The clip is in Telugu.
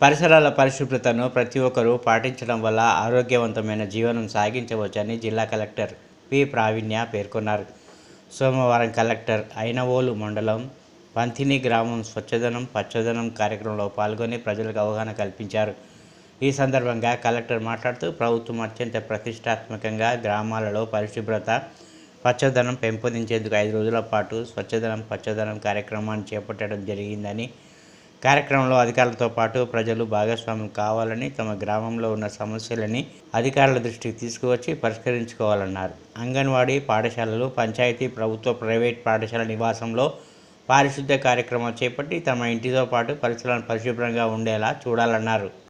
పరిసరాల పరిశుభ్రతను ప్రతి ఒక్కరూ పాటించడం వల్ల ఆరోగ్యవంతమైన జీవనం సాగించవచ్చని జిల్లా కలెక్టర్ పి. ప్రావీణ్య పేర్కొన్నారు. సోమవారం కలెక్టర్ అయినవోలు మండలం పంతిని గ్రామం స్వచ్ఛదనం పచ్చదనం కార్యక్రమంలో పాల్గొని ప్రజలకు అవగాహన కల్పించారు. ఈ సందర్భంగా కలెక్టర్ మాట్లాడుతూ ప్రభుత్వం అత్యంత ప్రతిష్టాత్మకంగా గ్రామాలలో పరిశుభ్రత పచ్చదనం పెంపొందించేందుకు ఐదు రోజుల పాటు స్వచ్ఛదనం పచ్చదనం కార్యక్రమాన్ని చేపట్టడం జరిగిందని కార్యక్రమంలో అధికారులతో పాటు ప్రజలు భాగస్వామ్యం కావాలని తమ గ్రామంలో ఉన్న సమస్యలని అధికారుల దృష్టికి తీసుకువచ్చి పరిష్కరించుకోవాలన్నారు. అంగన్వాడీ పాఠశాలలు పంచాయతీ ప్రభుత్వ ప్రైవేట్ పాఠశాల నివాసంలో పారిశుద్ధ్య కార్యక్రమం చేపట్టి తమ ఇంటితో పాటు పరిసరాలను పరిశుభ్రంగా ఉండేలా చూడాలన్నారు.